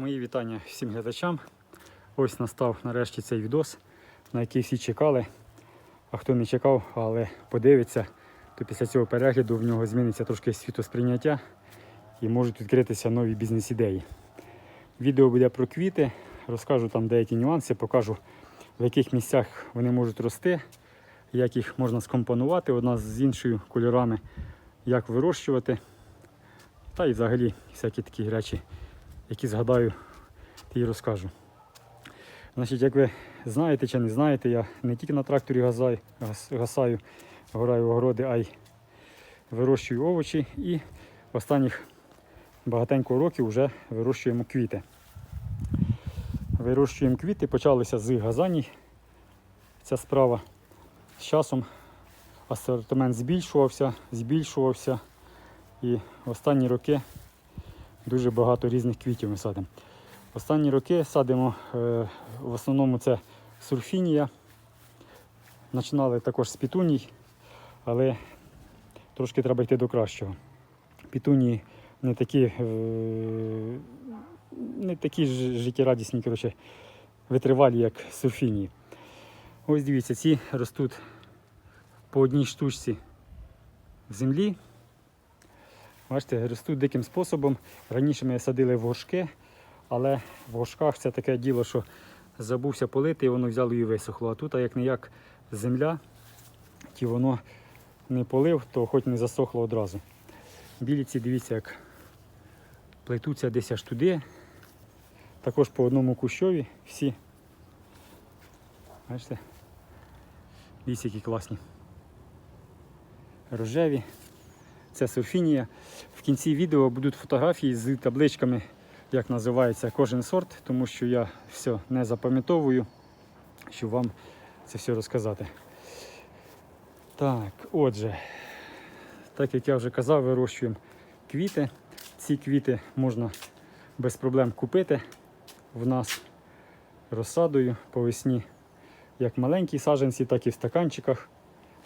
Мої вітання всім глядачам. Ось настав нарешті цей відос, на який всі чекали. А хто не чекав, але подивиться, то після цього перегляду в нього зміниться трошки світосприйняття і можуть відкритися нові бізнес-ідеї. Відео буде про квіти, розкажу там деякі нюанси, покажу в яких місцях вони можуть рости, як їх можна скомпонувати одна з іншою кольорами, як вирощувати. Та й взагалі всякі такі речі, які згадаю, ті розкажу. Значить, як ви знаєте чи не знаєте, я не тільки на тракторі газаю, гасаю, гораю огороди, а й вирощую овочі і останніх багатенько років вже вирощуємо квіти. Вирощуємо квіти, почалося з газаній. Ця справа з часом асортимент збільшувався, збільшувався. І останні роки дуже багато різних квітів ми садимо. Останні роки садимо е, в основному це сурфінія. Починали також з пітуній, але трошки треба йти до кращого. Пітунії не такі, е, не такі життєрадісні, коротше, витривалі, як сурфінії. Ось дивіться, ці ростуть по одній штучці в землі. Бачите, ростуть диким способом. Раніше ми садили в горшки, але в горшках це таке діло, що забувся полити, і воно взяло і висохло. А тут, а як не як земля, ті воно не полив, то хоч не засохло одразу. Білі ці, дивіться, як плетуться десь аж туди. Також по одному кущові всі. Бачите? Дивіться, які класні. Рожеві. Це сурфінія. В кінці відео будуть фотографії з табличками, як називається кожен сорт, тому що я все не запам'ятовую, щоб вам це все розказати. Так, отже, так як я вже казав, вирощуємо квіти. Ці квіти можна без проблем купити в нас розсадою по весні, як маленькі саджанці, так і в стаканчиках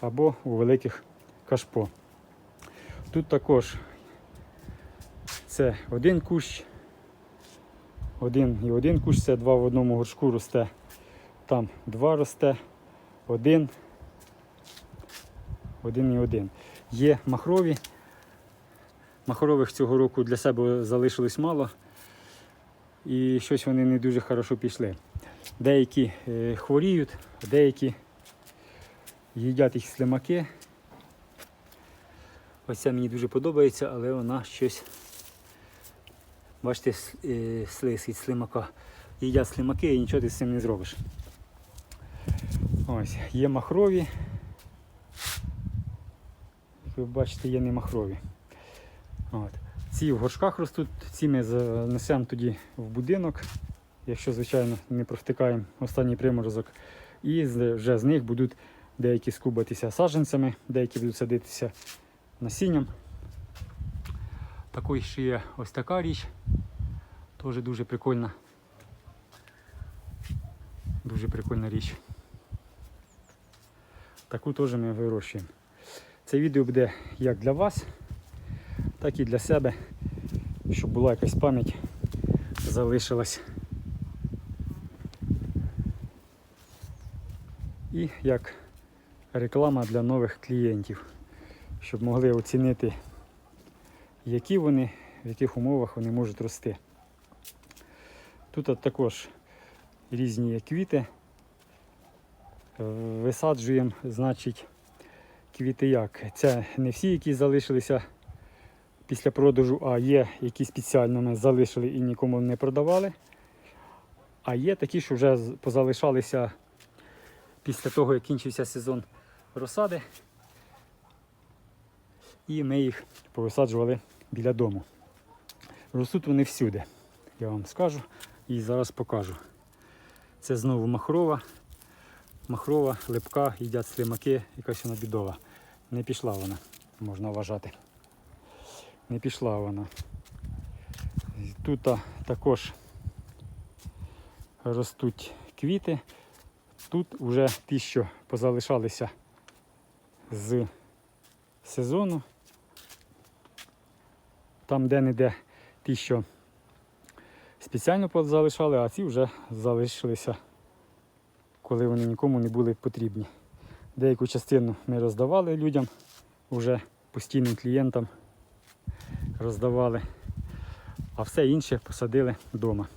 або у великих кашпо. Тут також це один кущ, один і один кущ, це два в одному горшку росте. Там два росте, один, один і один. Є махрові. Махрових цього року для себе залишилось мало. І щось вони не дуже хорошо пішли. Деякі е, хворіють, деякі їдять їх слимаки. Ось ця мені дуже подобається, але вона щось, бачите, е, від слимака. Їдять слимаки і нічого ти з цим не зробиш. Ось, є махрові. Ви бачите, є не махрові. От. Ці в горшках ростуть, ці ми занесемо тоді в будинок, якщо, звичайно, не провтикаємо останній приморозок. І вже з них будуть деякі скубатися саджанцями, деякі будуть садитися насінням. Також ще є ось така річ. Теж дуже прикольна. Дуже прикольна річ. Таку теж ми вирощуємо. Це відео буде як для вас, так і для себе, щоб була якась пам'ять залишилась. І як реклама для нових клієнтів щоб могли оцінити, які вони, в яких умовах вони можуть рости. Тут от також різні квіти. Висаджуємо, значить, квіти як. Це не всі, які залишилися після продажу, а є, які спеціально ми залишили і нікому не продавали. А є такі, що вже позалишалися після того, як кінчився сезон розсади і ми їх повисаджували біля дому. Ростуть вони всюди, я вам скажу і зараз покажу. Це знову махрова. Махрова, липка, їдять слимаки, якась вона бідова. Не пішла вона, можна вважати. Не пішла вона. Тут також ростуть квіти. Тут вже ті, що позалишалися з сезону. Там де-не-де ті, що спеціально залишали, а ці вже залишилися, коли вони нікому не були потрібні. Деяку частину ми роздавали людям, вже постійним клієнтам роздавали, а все інше посадили вдома.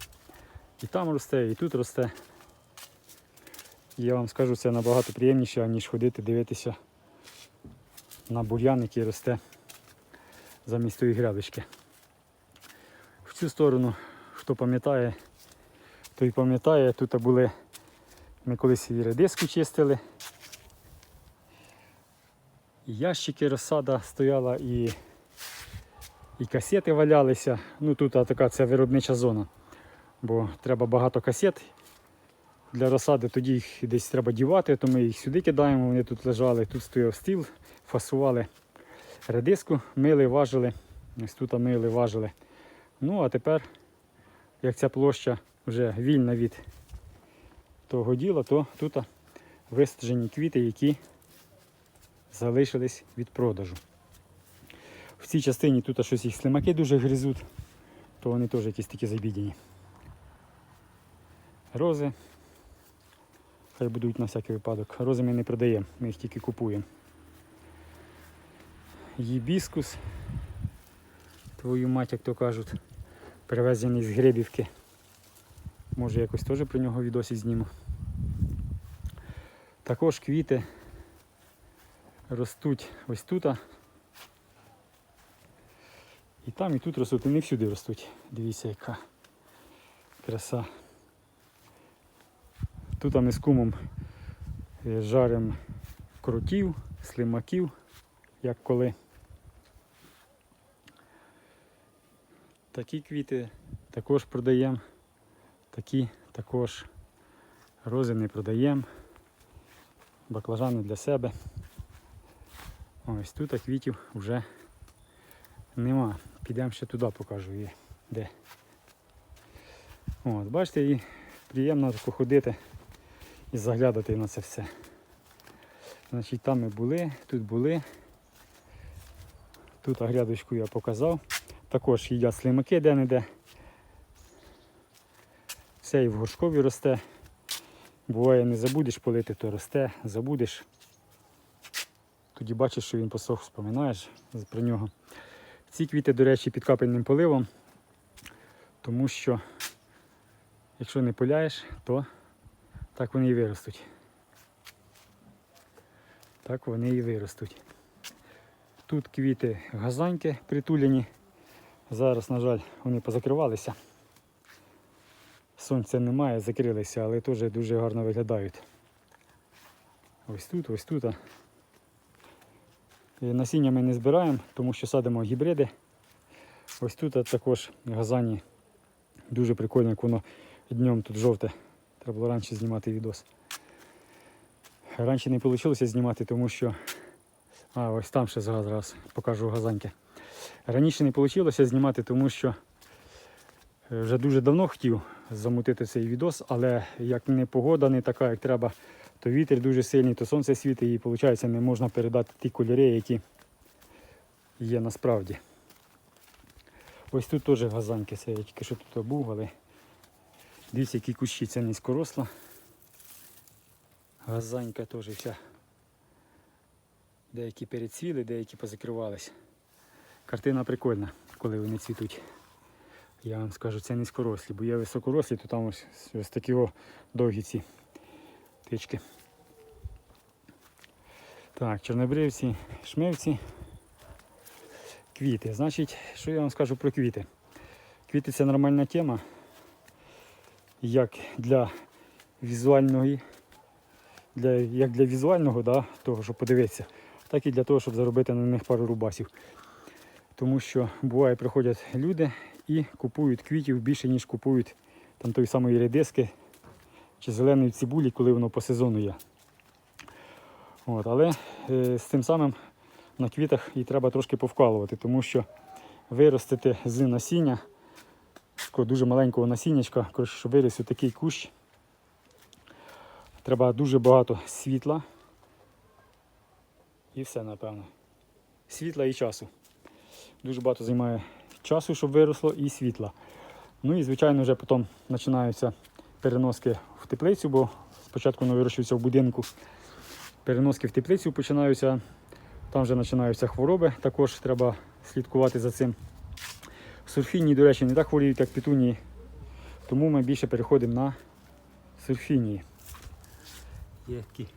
І там росте, і тут росте. Я вам скажу, це набагато приємніше, ніж ходити дивитися на бур'ян, який росте замість тої грядочки. В цю сторону, хто пам'ятає, той пам'ятає, тут були, ми колись і редиску чистили. І ящики розсада стояла, і, і касети валялися. Ну тут така це виробнича зона. Бо треба багато касет для розсади, тоді їх десь треба дівати, то ми їх сюди кидаємо, вони тут лежали, тут стояв стіл, фасували редиску, мили, важили. Ось тут мили, важили. Ну а тепер, як ця площа вже вільна від того діла, то тут висаджені квіти, які залишились від продажу. В цій частині тут щось їх слимаки дуже гризуть, то вони теж якісь такі забідені. Рози. Хай будуть на всякий випадок. Рози ми не продаємо, ми їх тільки купуємо. Гібіскус. Твою мать, як то кажуть, привезений з Гребівки. Може якось теж про нього відосі зніму. Також квіти ростуть ось тут. І там, і тут ростуть, і не всюди ростуть. Дивіться, яка краса. Тут ми з кумом е, жаримо крутів, слимаків, як коли. Такі квіти також продаємо. Такі також рози не продаємо. Баклажани для себе. Ось тут квітів вже нема. Підемо ще туди покажу її. Де. От, бачите, і приємно тако ходити і заглядати на це все. Значить, там ми були, тут були. Тут грядочку я показав. Також їдять слимаки де-не-де. Все і в горшкові росте. Буває, не забудеш полити, то росте, забудеш. Тоді бачиш, що він посох, вспоминаєш про нього. Ці квіти, до речі, під капельним поливом, тому що якщо не поляєш, то так вони і виростуть. Так вони і виростуть. Тут квіти газаньки притулені. Зараз, на жаль, вони позакривалися. Сонця немає, закрилися, але теж дуже гарно виглядають. Ось тут, ось тут. І Насіння ми не збираємо, тому що садимо гібриди. Ось тут також газані. Дуже прикольно, як воно днем тут жовте. Треба було раніше знімати відос. Раніше не вийшло знімати, тому що... А, ось там ще зараз покажу газаньки. Раніше не вийшло знімати, тому що е, вже дуже давно хотів замутити цей відос, але як не погода не така, як треба, то вітер дуже сильний, то сонце світить і виходить не можна передати ті кольори, які є насправді. Ось тут теж газаньки, це я тільки що тут був, але дивіться, які кущі, це низькоросла. Газанька теж вся. Деякі перецвіли, деякі позакривались. Картина прикольна, коли вони цвітуть. Я вам скажу, це низькорослі, бо є високорослі, то там ось, ось такі о, довгі ці тички. Так, чорнобривці, шмивці, квіти. Значить, що я вам скажу про квіти? Квіти це нормальна тема, як для візуальної, для, як для візуального, да, того, щоб подивитися, так і для того, щоб заробити на них пару рубасів. Тому що буває, приходять люди і купують квітів більше, ніж купують там тої самої редиски чи зеленої цибулі, коли воно по сезону є. От, але е, з тим самим на квітах і треба трошки повкалувати, тому що виростити з насіння, такого дуже маленького насіннячка, щоб виріс такий кущ, треба дуже багато світла і все, напевно. Світла і часу. Дуже багато займає часу, щоб виросло, і світла. Ну і звичайно вже потім починаються переноски в теплицю, бо спочатку воно вирощується в будинку. Переноски в теплицю починаються, там вже починаються хвороби, також треба слідкувати за цим. Сурфінії, до речі, не так хворіють, як петунії, тому ми більше переходимо на сурфінії. Є такі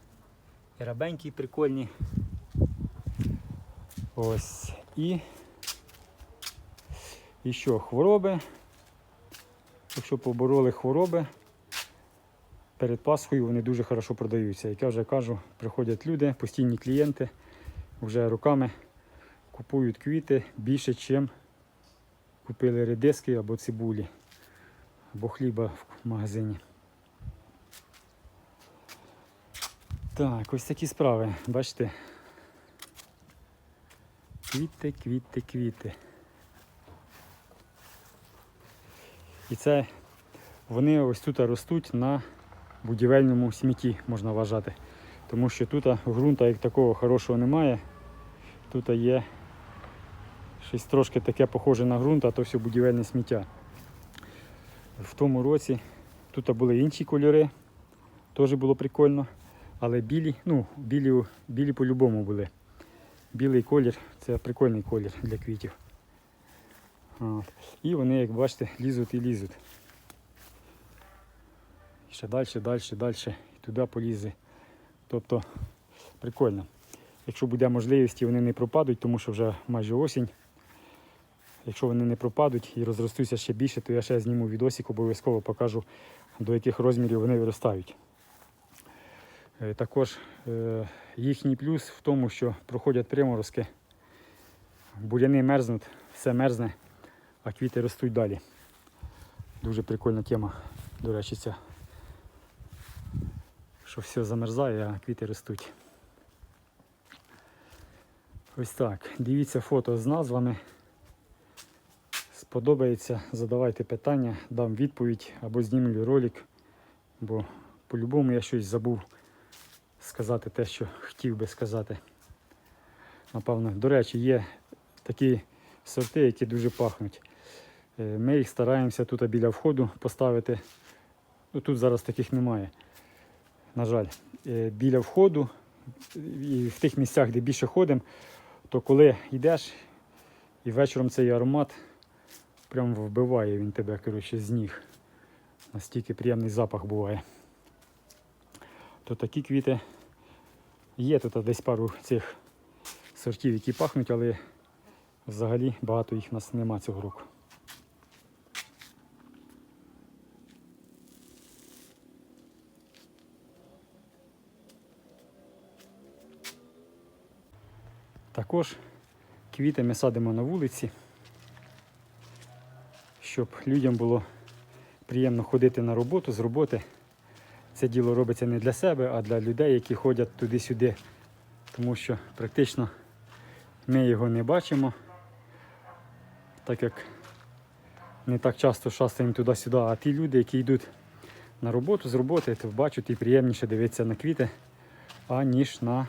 рабенькі, прикольні. Ось. І, і що, хвороби. Якщо побороли хвороби, перед Пасхою вони дуже хорошо продаються. Як я вже кажу, приходять люди, постійні клієнти, вже руками купують квіти більше, ніж купили редиски або цибулі, або хліба в магазині. Так, ось такі справи, бачите. Квіти, квіти, квіти. І це вони ось тут ростуть на будівельному смітті, можна вважати. Тому що тут ґрунта як такого хорошого немає. Тут є щось трошки таке похоже на ґрунт, а то все будівельне сміття. В тому році тут були інші кольори, теж було прикольно. Але білі, ну, білі, білі по-любому були. Білий колір це прикольний колір для квітів. І вони, як бачите, лізуть і лізуть. І ще далі, далі, далі, і туди полізе. Тобто прикольно. Якщо буде можливість, і вони не пропадуть, тому що вже майже осінь. Якщо вони не пропадуть і розростуться ще більше, то я ще зніму відосик, обов'язково покажу, до яких розмірів вони виростають. Е, Також е, їхній плюс в тому, що проходять приморозки, буряни мерзнуть, все мерзне, а квіти ростуть далі. Дуже прикольна тема, до речі, ця. Що все замерзає, а квіти ростуть. Ось так. Дивіться фото з назвами. Сподобається, задавайте питання, дам відповідь або знімлю ролик, бо по-любому я щось забув сказати те, що хотів би сказати. Напевно, до речі, є такі сорти, які дуже пахнуть. Е, Ми їх стараємося тут біля входу поставити. Ну, тут зараз таких немає. На жаль, Е, біля входу і в тих місцях, де більше ходимо, то коли йдеш і вечором цей аромат прям вбиває він тебе коротше, з ніг. Настільки приємний запах буває. То такі квіти є тут десь пару цих сортів, які пахнуть, але взагалі багато їх в нас нема цього року. Також квіти ми садимо на вулиці, щоб людям було приємно ходити на роботу з роботи. Це діло робиться не для себе, а для людей, які ходять туди-сюди. Тому що практично ми його не бачимо, так як не так часто шастаємо туди-сюди, а ті люди, які йдуть на роботу з роботи, то бачать і приємніше дивитися на квіти, аніж на,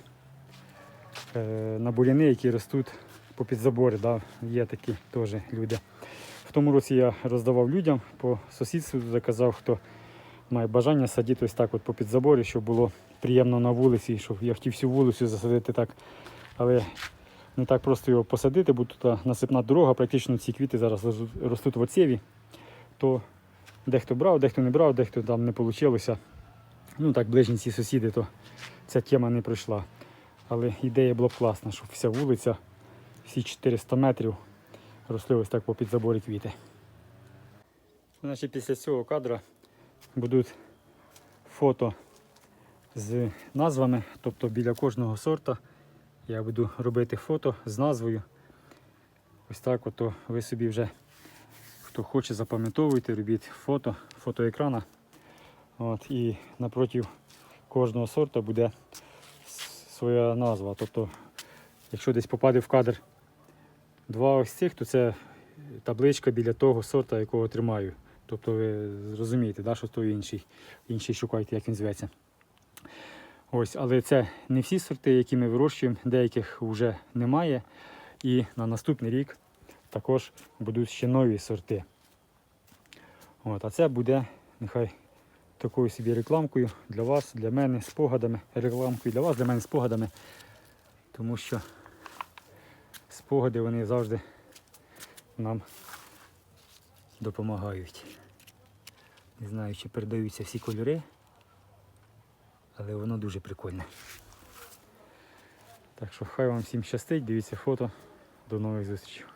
на буряни, які ростуть попід забори. Да? Є такі теж люди. В тому році я роздавав людям по сусідству, заказав, хто має бажання садити ось так от попід заборі, щоб було приємно на вулиці, щоб я хотів всю вулицю засадити так. Але не так просто його посадити, бо тут насипна дорога, практично ці квіти зараз ростуть в оцєві. То дехто брав, дехто не брав, дехто там не вийшло. Ну так, ближні ці сусіди, то ця тема не пройшла. Але ідея була б класна, щоб вся вулиця, всі 400 метрів росли ось так попід заборі квіти. Значить, після цього кадра будуть фото з назвами, тобто біля кожного сорта я буду робити фото з назвою. Ось так от ви собі вже, хто хоче, запам'ятовуйте, робіть фото, фотоекрана. От, і напроти кожного сорта буде своя назва. Тобто, якщо десь попаде в кадр два ось цих, то це табличка біля того сорта, якого тримаю. Тобто ви зрозумієте, да, що той інший, інший шукайте, як він зветься. Ось, але це не всі сорти, які ми вирощуємо, деяких вже немає. І на наступний рік також будуть ще нові сорти. От, а це буде нехай такою собі рекламкою для вас, для мене, спогадами. Рекламкою для вас, для мене спогадами. Тому що спогади вони завжди нам допомагають. Не знаю, чи передаються всі кольори, але воно дуже прикольне. Так що хай вам всім щастить, дивіться фото. До нових зустрічей.